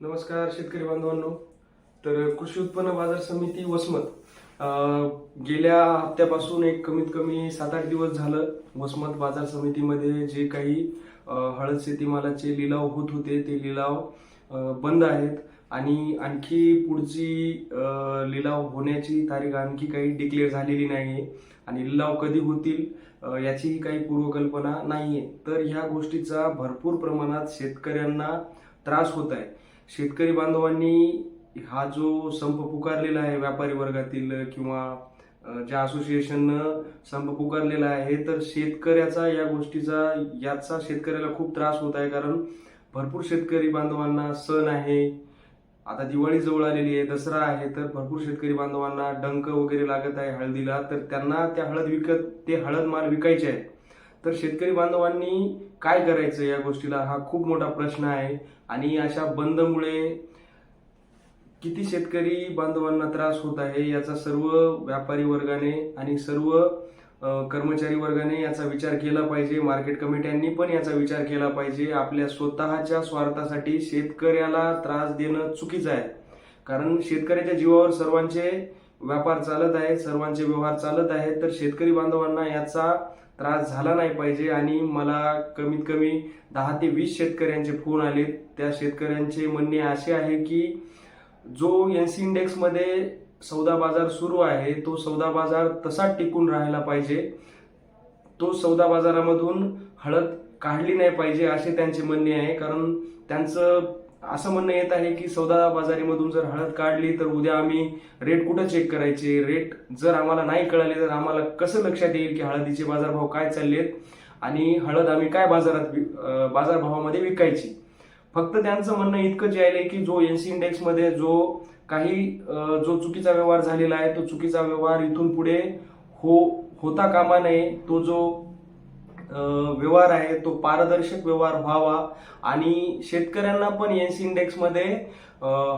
नमस्कार शेतकरी बांधवांनो. तर कृषी उत्पन्न बाजार समिती वसमत गेल्या हप्त्यापासून एक कमीत कमी सात आठ दिवस झालं वसमत बाजार समितीमध्ये जे काही हळद शेतीमालाचे लिलाव होत होते ते लिलाव बंद आहेत. आणि आणखी पुढची लिलाव होण्याची तारीख आणखी काही डिक्लेअर झालेली नाही आहे आणि लिलाव कधी होतील याचीही काही पूर्वकल्पना नाही आहे तर ह्या गोष्टीचा भरपूर प्रमाणात शेतकऱ्यांना त्रास होत आहे. शेतकरी बांधवांनी हा जो संप पुकारलेला आहे व्यापारी वर्गातील किंवा ज्या असोसिएशननं संप पुकारलेला आहे तर शेतकऱ्याचा या गोष्टीचा याचा शेतकऱ्याला खूप त्रास होत आहे. कारण भरपूर शेतकरी बांधवांना सण आहे आता दिवाळी जवळ आलेली आहे दसरा आहे तर भरपूर शेतकरी बांधवांना डंक वगैरे लागत आहे हळदीला तर त्यांना त्या हळद विकत ते हळद माल विकायचे आहे तर शेतकरी बांधवांनी काय करायचं या गोष्टीला हा खूप मोठा प्रश्न आहे. आणि अशा बंदमुळे किती शेतकरी बांधवांना त्रास होत आहे याचा सर्व व्यापारी वर्गाने आणि सर्व कर्मचारी वर्गाने याचा विचार केला पाहिजे. मार्केट कमिट्यांनी पण याचा विचार केला पाहिजे. आपल्या स्वतःच्या स्वार्थासाठी शेतकऱ्याला त्रास देणं चुकीचं आहे. कारण शेतकऱ्याच्या जीवावर सर्वांचे व्यापार चालत आहेत सर्वांचे व्यवहार चालत आहेत तर शेतकरी बांधवांना याचा त्रास झाला नाही पाहिजे आणि मला कमीत कमी दहा ते वीस शेतकऱ्यांचे फोन आले त्या शेतकऱ्यांचे म्हणणे असे आहे की जो एन सी इंडेक्समध्ये सौदा बाजार सुरू आहे तो सौदा बाजार तसाच टिकून राहायला पाहिजे. तो सौदा बाजारामधून हळद काढली नाही पाहिजे असे त्यांचे म्हणणे आहे कारण त्यांचं असं म्हणणं येत आहे की सौदा बाजारीमधून जर हळद काढली तर उद्या आम्ही रेट कुठं चेक करायचे? रेट जर आम्हाला नाही कळाले तर आम्हाला कसं लक्षात येईल की हळदीचे बाजारभाव काय चाललेत आणि हळद आम्ही काय बाजारात बाजारभावामध्ये विकायची? फक्त त्यांचं म्हणणं इतकं जे आहे की जो एन सी इंडेक्समध्ये जो काही जो चुकीचा व्यवहार झालेला आहे तो चुकीचा व्यवहार इथून पुढे हो होता कामा नये. तो जो व्यवहार आहे तो पारदर्शक व्यवहार व्हावा. आणि शेतकऱ्यांना पण एनसी इंडेक्समध्ये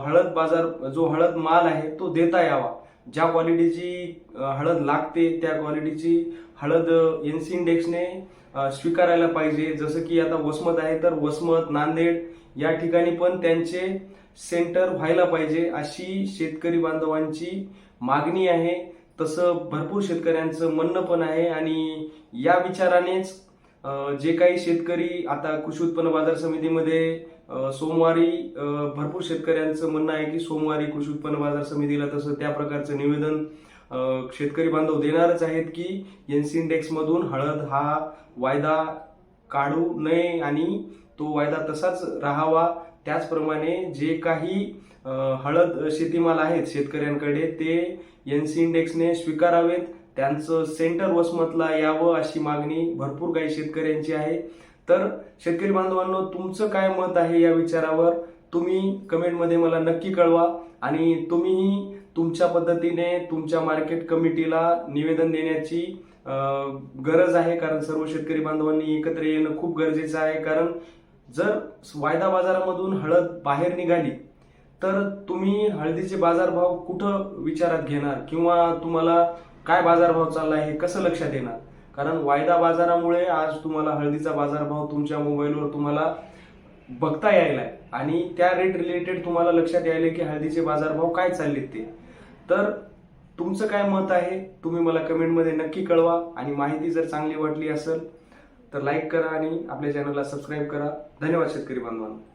हळद बाजार जो हळद माल आहे तो देता यावा. ज्या क्वालिटीची हळद लागते त्या क्वालिटीची हळद एनसी इंडेक्सने स्वीकारायला पाहिजे. जसं की आता वसमत आहे तर वसमत नांदेड या ठिकाणी पण त्यांचे सेंटर व्हायला पाहिजे अशी शेतकरी बांधवांची मागणी आहे. तसं भरपूर शेतकऱ्यांचं म्हणणं पण आहे आणि या विचारानेच जे काही शेतकरी आता कृषी उत्पन्न बाजार समितीमध्ये सोमवारी भरपूर शेतकऱ्यांचं म्हणणं आहे की सोमवारी कृषी उत्पन्न बाजार समितीला तसं त्या प्रकारचं निवेदन शेतकरी बांधव देणारच आहेत की एनसी इंडेक्समधून हळद हा वायदा काढू नये आणि तो वायदा तसाच राहावा. त्याचप्रमाणे जे काही हळद शेतीमाल आहेत शेतकऱ्यांकडे ते एन सी इंडेक्सने स्वीकारावेत. त्यांचं सेंटर वसमतला यावं अशी मागणी भरपूर काही शेतकऱ्यांची आहे. तर शेतकरी बांधवांनो तुमचं काय मत आहे या विचारावर? तुम्ही कमेंटमध्ये मला नक्की कळवा आणि तुम्हीही तुमच्या पद्धतीने तुमच्या मार्केट कमिटीला निवेदन देण्याची गरज आहे. कारण सर्व शेतकरी बांधवांनी एकत्र येणं खूप गरजेचं आहे. कारण जर वायदा बाजारामधून हळद बाहेर निघाली तर तुम्ही हळदीचे बाजारभाव कुठं विचारात घेणार? किंवा तुम्हाला काय बाजारभाव चालला आहे कसं लक्षात येणार? कारण वायदा बाजारामुळे आज तुम्हाला हळदीचा बाजारभाव तुमच्या मोबाईलवर तुम्हाला बघता यायला आहे आणि त्या रेट रिलेटेड तुम्हाला लक्षात यायला की हळदीचे बाजारभाव काय चाललेत ते. तर तुमचं काय मत आहे? तुम्ही मला कमेंटमध्ये नक्की कळवा. आणि माहिती जर चांगली वाटली असेल तर लाईक करा आणि आपल्या चॅनलला सबस्क्राईब करा. धन्यवाद शेतकरी बांधवांना.